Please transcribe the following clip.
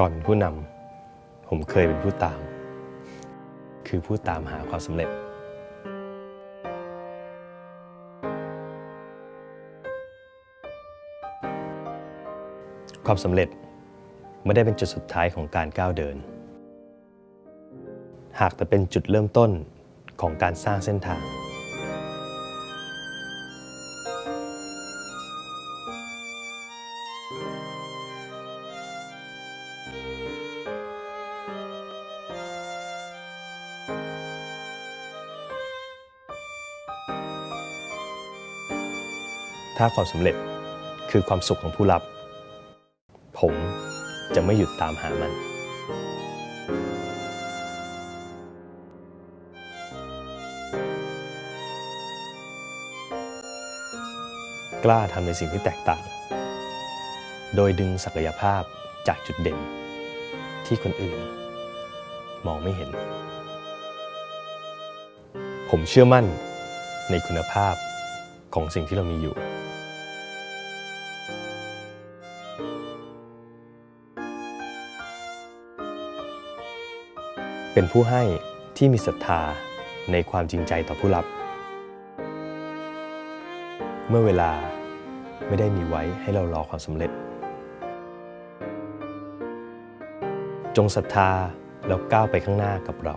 ก่อนผู้นำผมเคยเป็นผู้ตาม คือผู้ตามหาความสำเร็จ ความสำเร็จไม่ได้เป็นจุดสุดท้ายของการก้าวเดิน หากแต่เป็นจุดเริ่มต้นของการสร้างเส้นทาง ถ้าความสำเร็จคือความสุขของผู้รับ ผมจะไม่หยุดตามหามันกล้าทำในสิ่งที่แตกต่าง โดยดึงศักยภาพจากจุดเด่น ที่คนอื่น มองไม่เห็น ผมเชื่อมั่นในคุณภาพของสิ่งที่เรามีอยู่ เป็นผู้ให้ที่มีศรัทธาในความจริงใจต่อผู้รับ เมื่อเวลาไม่ได้มีไว้ให้เรารอความสำเร็จ จงศรัทธาแล้วก้าวไปข้างหน้ากับเรา